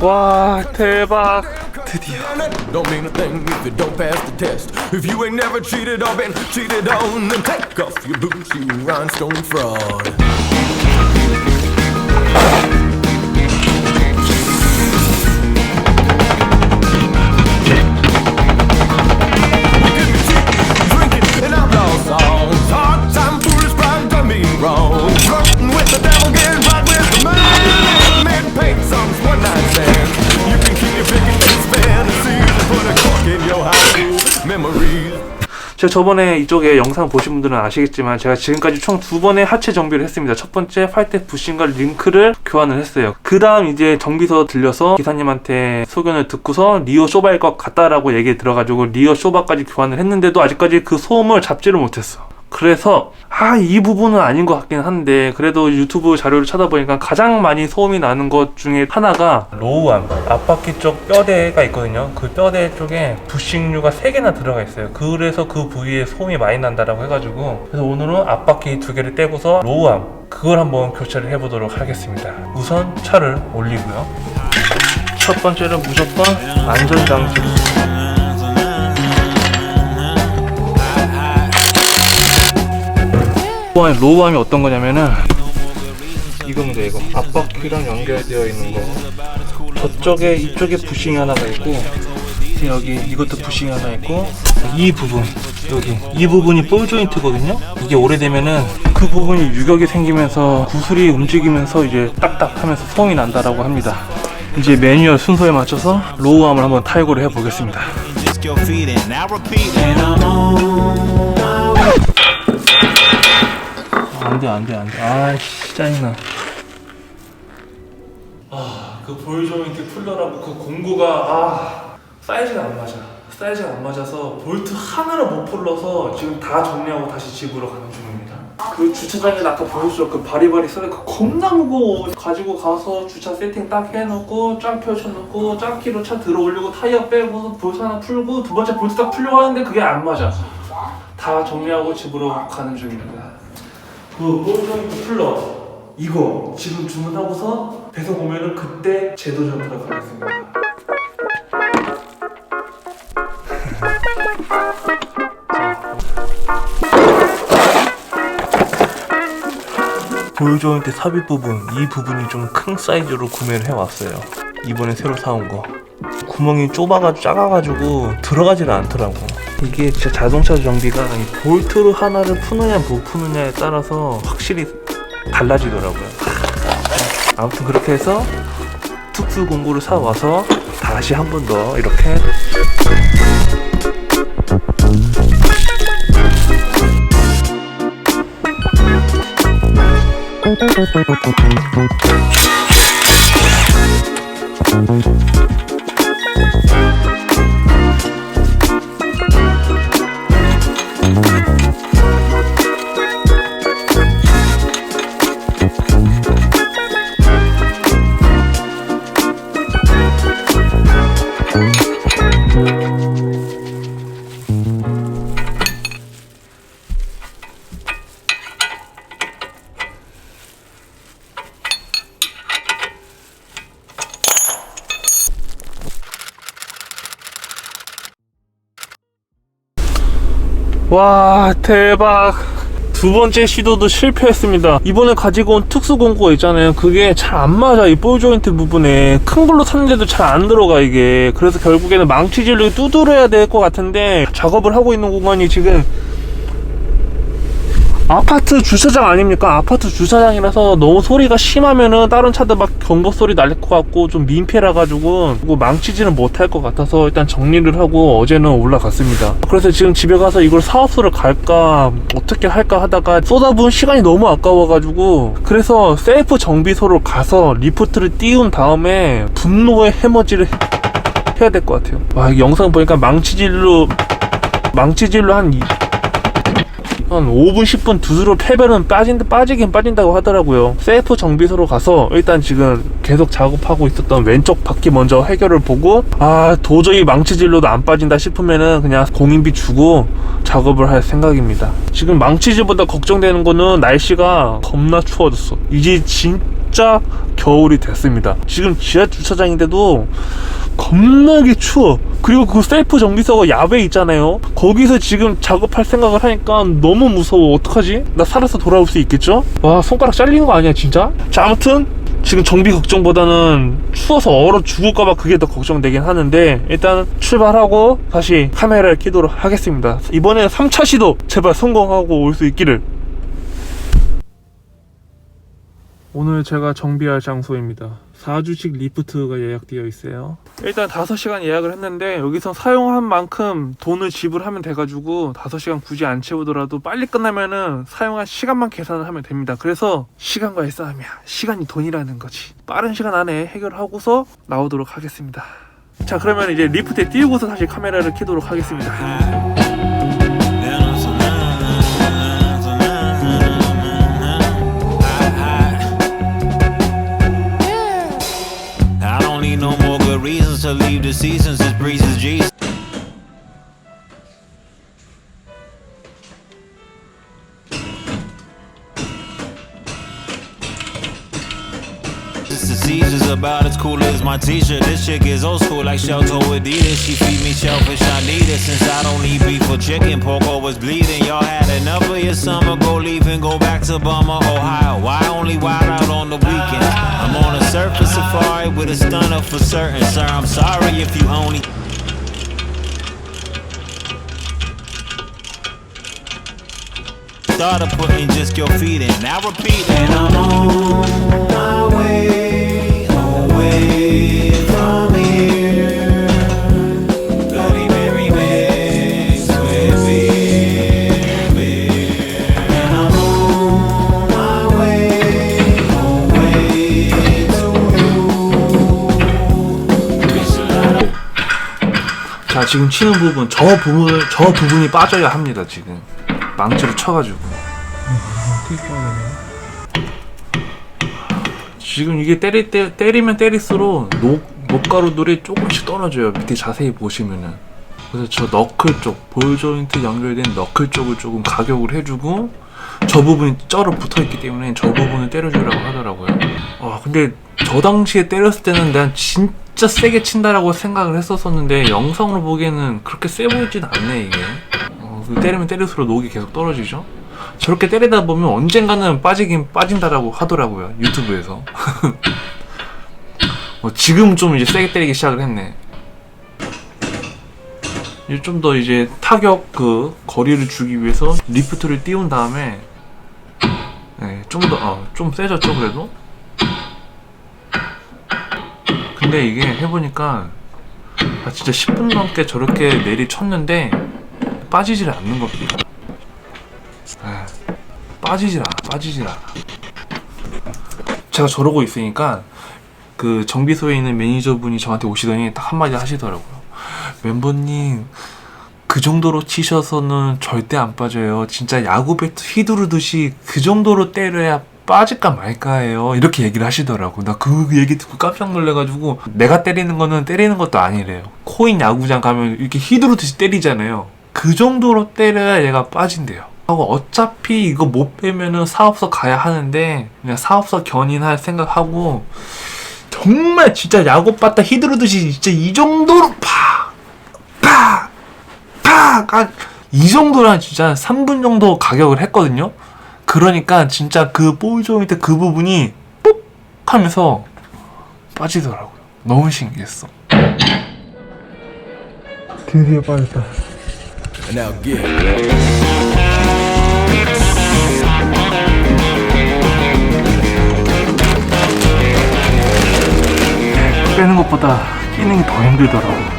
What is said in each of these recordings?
와 대박 드디어 Don't mean a thing if you don't pass the test. If you ain't never cheated or been cheated on, then take off your boots, you rhinestone fraud. 제가 저번에 이쪽에 영상 보신 분들은 아시겠지만 제가 지금까지 총 두 번의 하체 정비를 했습니다. 첫 번째 팔대 부싱과 링크를 교환을 했어요. 그 다음 이제 정비소 들려서 기사님한테 소견을 듣고서 리오 쇼바일 것 같다라고 얘기 들어가지고 리오 쇼바까지 교환을 했는데도 아직까지 그 소음을 잡지를 못했어. 그래서 아 이 부분은 아닌 것 같긴 한데 그래도 유튜브 자료를 찾아보니까 가장 많이 소음이 나는 것 중에 하나가 로우암 앞바퀴 쪽 뼈대가 있거든요. 그 뼈대 쪽에 부싱류가 3개나 들어가 있어요. 그래서 그 부위에 소음이 많이 난다라고 해가지고 그래서 오늘은 앞바퀴 두 개를 떼고서 로우암 그걸 한번 교체를 해보도록 하겠습니다. 우선 차를 올리고요. 첫 번째는 무조건 안전장치 로우암, 로우암이 어떤 거냐면은 이겁니다 이거. 앞바퀴랑 연결되어 있는 거. 저쪽에 이쪽에 부싱이 하나가 있고 여기 이것도 부싱이 하나 있고 이 부분 여기. 이 부분이 볼 조인트거든요? 이게 오래되면은 그 부분이 유격이 생기면서 구슬이 움직이면서 이제 딱딱하면서 소음이 난다라고 합니다. 이제 매뉴얼 순서에 맞춰서 로우암을 한번 탈거를 해 보겠습니다 안 돼 안 돼 안 돼. 아이씨 짜증나. 아 그 볼 조인트 풀러라고 그 공구가 아 사이즈가 안 맞아. 사이즈가 안 맞아서 볼트 하나를 못 풀러서 지금 다 정리하고 다시 집으로 가는 중입니다. 그 주차장에 아까 보여줬죠 그 바리바리 그 겁나 무거워 가지고 가서 주차 세팅 딱 해놓고 쫙 펼쳐놓고 짝키로 차 들어 올리고 타이어 빼고 볼트 하나 풀고 두 번째 볼트 딱 풀려고 하는데 그게 안 맞아. 다 정리하고 집으로 가는 중입니다 그 볼조인트 풀러 이거 지금 주문하고서 배송 오면은 그때 재도전 들어가겠습니다. 볼조인트 삽입 부분 이 부분이 좀 큰 사이즈로 구매를 해왔어요. 이번에 새로 사온 거. 구멍이 좁아가지고 작아가지고 들어가지는 않더라고. 이게 진짜 자동차 정비가 이 볼트를 하나를 푸느냐 못 푸느냐에 따라서 확실히 달라지더라고요. 아무튼 그렇게 해서 특수 공구를 사 와서 다시 한 번 더 이렇게 와 대박. 두 번째 시도도 실패했습니다. 이번에 가지고 온 특수 공구가 있잖아요. 그게 잘 안 맞아 이 볼 조인트 부분에. 큰 걸로 샀는데도 잘 안 들어가 이게. 그래서 결국에는 망치질로 두드려야 될 것 같은데 작업을 하고 있는 공간이 지금 아파트 주차장 아닙니까? 아파트 주차장이라서 너무 소리가 심하면은 다른 차들 막 경보 소리 날것 같고 좀 민폐라 가지고 뭐 망치지는 못할 것 같아서 일단 정리를 하고 어제는 올라갔습니다. 그래서 지금 집에 가서 이걸 사업소를 갈까 어떻게 할까 하다가 쏟아부은 시간이 너무 아까워가지고 그래서 셀프 정비소로 가서 리프트를 띄운 다음에 분노의 해머지를 해야 될 것 같아요. 와, 이 영상 보니까 망치질로 망치질로 한 이- 한 5분 10분 두드러 패면은 빠진 빠지긴 빠진다고 하더라고요. 셀프 정비소로 가서 일단 지금 계속 작업하고 있었던 왼쪽 바퀴 먼저 해결을 보고 아 도저히 망치질로도 안 빠진다 싶으면은 그냥 공인비 주고 작업을 할 생각입니다. 지금 망치질보다 걱정되는 거는 날씨가 겁나 추워졌어. 이제 진 진짜 겨울이 됐습니다. 지금 지하 주차장인데도 겁나게 추워. 그리고 그 셀프 정비소가 야외에 있잖아요. 거기서 지금 작업할 생각을 하니까 너무 무서워. 어떡하지? 나 살아서 돌아올 수 있겠죠? 와, 손가락 잘리는 거 아니야, 진짜? 자, 아무튼 지금 정비 걱정보다는 추워서 얼어 죽을까봐 그게 더 걱정되긴 하는데 일단 출발하고 다시 카메라를 켜도록 하겠습니다. 이번에 3차 시도 제발 성공하고 올 수 있기를. 오늘 제가 정비할 장소입니다. 4주식 리프트가 예약되어 있어요. 일단 5시간 예약을 했는데 여기서 사용한 만큼 돈을 지불하면 돼가지고 5시간 굳이 안 채우더라도 빨리 끝나면은 사용한 시간만 계산을 하면 됩니다. 그래서 시간과의 싸움이야. 시간이 돈이라는 거지. 빠른 시간 안에 해결하고서 나오도록 하겠습니다. 자 그러면 이제 리프트에 띄우고서 다시 카메라를 켜도록 하겠습니다. As cool as my t-shirt. This chick is old school like Shelto Adidas. She feed me shellfish, I need it. Since I don't eat beef or chicken, pork always bleeding. Y'all had enough of your summer, go leave and go back to Bummer, Ohio. Why only wild out on the weekends? I'm on a surface safari with a stunner for certain, sir. I'm sorry if you only. Started putting just your feet in. Now repeat, and I'm on my way 지금 치는 부분 저 부분을 저 부분이 빠져야 합니다 지금. 망치로 쳐가지고. 지금 이게 때릴 때 때리면 때릴수록 녹 녹가루들이 조금씩 떨어져요 밑에 자세히 보시면은. 그래서 저 너클 쪽 볼 조인트 연결된 너클 쪽을 조금 가격을 해주고 저 부분이 쩔어 붙어 있기 때문에 저 부분을 때려주라고 하더라고요. 아 근데 저 당시에 때렸을 때는 난 진짜 세게 친다라고 생각을 했었었는데 영상으로 보기에는 그렇게 세 보이진 않네 이게. 어, 그 때리면 때릴수록 녹이 계속 떨어지죠. 저렇게 때리다 보면 언젠가는 빠지긴 빠진다라고 하더라고요 유튜브에서. 어, 지금 좀 이제 세게 때리기 시작을 했네. 좀더 이제 타격 그 거리를 주기 위해서 리프트를 띄운 다음에 네, 좀더 어, 좀 세졌죠 그래도 근데 이게 해보니까 아, 진짜 10분 넘게 저렇게 내리 쳤는데 빠지질 않는 겁니다 에, 빠지질 않아 빠지질 않아 제가 저러고 있으니까 그 정비소에 있는 매니저분이 저한테 오시더니 딱 한마디 하시더라고요. 멤버님 그 정도로 치셔서는 절대 안 빠져요. 진짜 야구 배트 휘두르듯이 그 정도로 때려야 빠질까 말까예요. 이렇게 얘기를 하시더라고. 나 그 얘기 듣고 깜짝 놀래가지고 내가 때리는 거는 때리는 것도 아니래요. 코인 야구장 가면 이렇게 휘두르듯이 때리잖아요. 그 정도로 때려야 얘가 빠진대요. 하고 어차피 이거 못 빼면은 사업소 가야 하는데 그냥 사업소 견인할 생각하고 정말 진짜 야구 빠따 휘두르듯이 진짜 이 정도로 파! 파! 팍! 한, 이 정도란 진짜 3분 정도 가격을 했거든요? 그러니까 진짜 그볼 조인트 그 부분이 뽁! 하면서 빠지더라고요. 너무 신기했어. 드디어 빠졌다. 빼는 것보다 끼는 게 더 힘들더라고.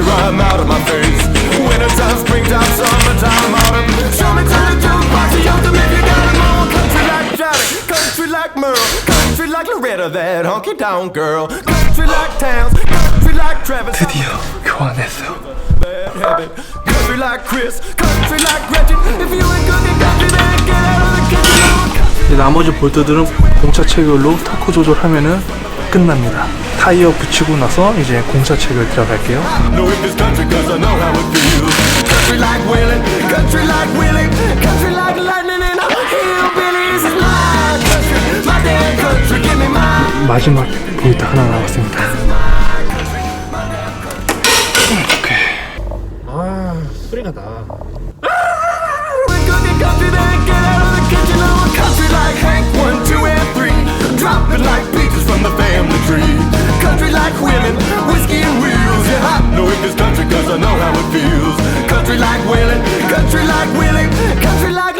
Nursery rhyme out of my face. Wintertime, springtime, summertime, autumn. Show me to the jukebox, you to make you got 'em all. Country like Johnny, country like Merle, country like Loretta, that honky tonk girl. Country like Towns, country like Travis. 드디어 교환했어요. Bad habit. Country like Chris, country like Gretchen. If you ain't cooking country, then get out of the kitchen. 이제 나머지 볼트들은 공차 체결로 타코 조절하면은 끝납니다. 타이어 붙이고 나서 이제 공사책을 들어갈게요. 마지막 볼트 하나 남았습니다. 오케이. 아 소리가 나. acres from the family tree. Country like women, whiskey and wheels. Yeah, I know it is country cause I know how it feels. Country like Willie, country like Willie, country like